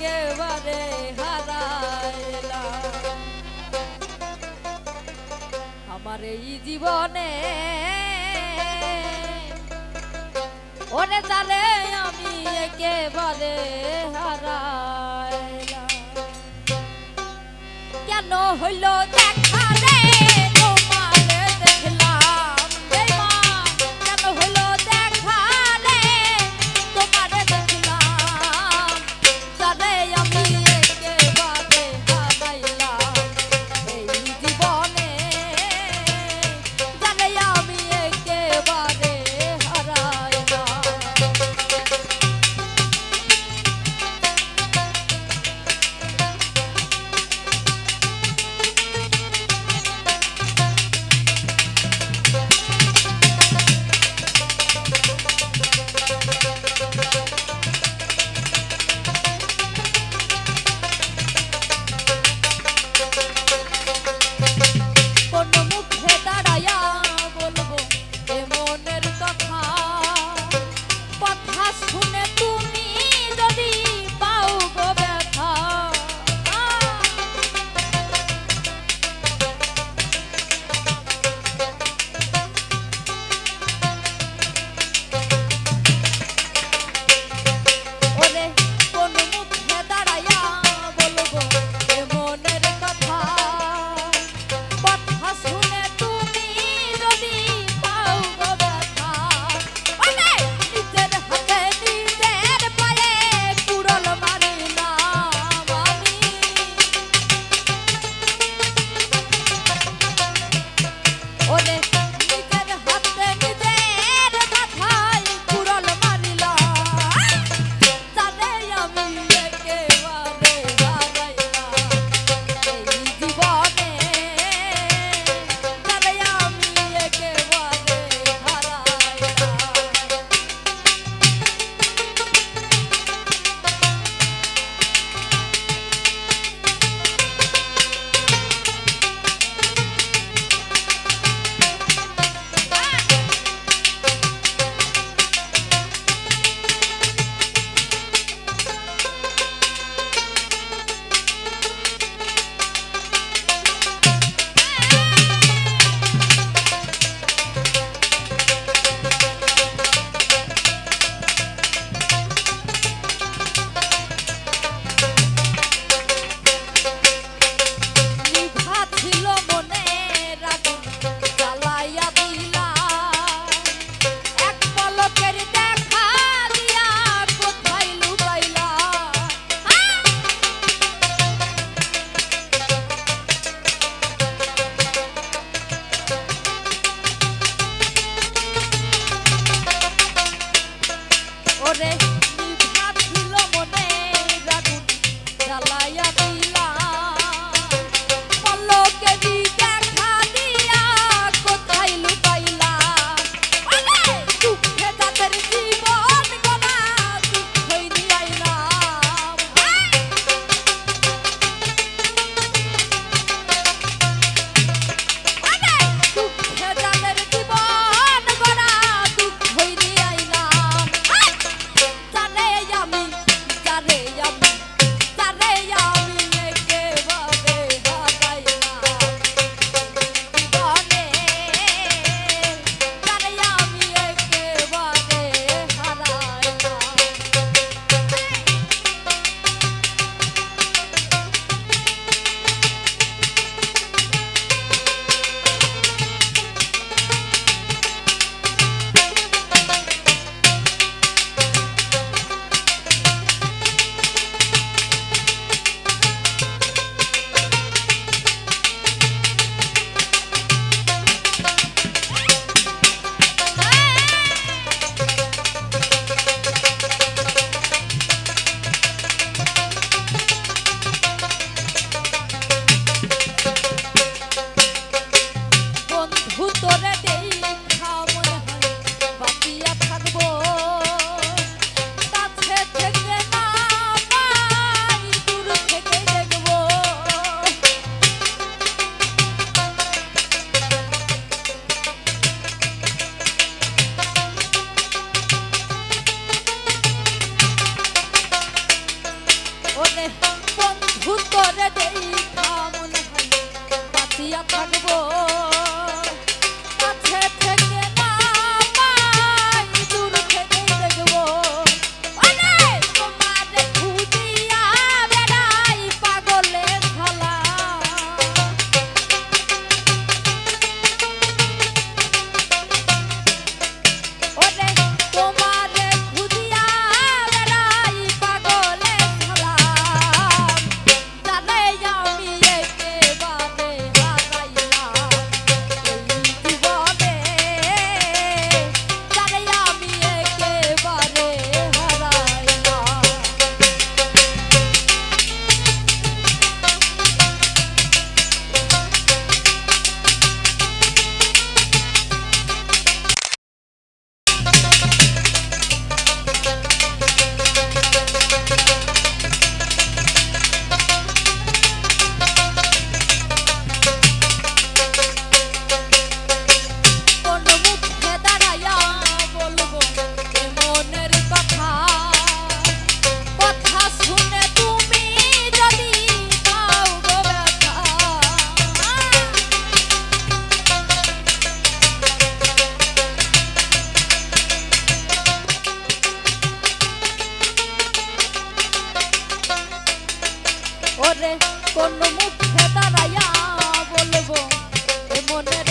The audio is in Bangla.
একেবারে হারাইলাম। আমার এই জীবনে ওরে তারে আমি একেবারে হারাইলাম। কেন হইল দেখ ওরে বন্ধু তোরে দেখা মনে হয় বাঁচিয়া থাকব ওরে কোন মুখে দাঁড়াইয়া বলব এ মনের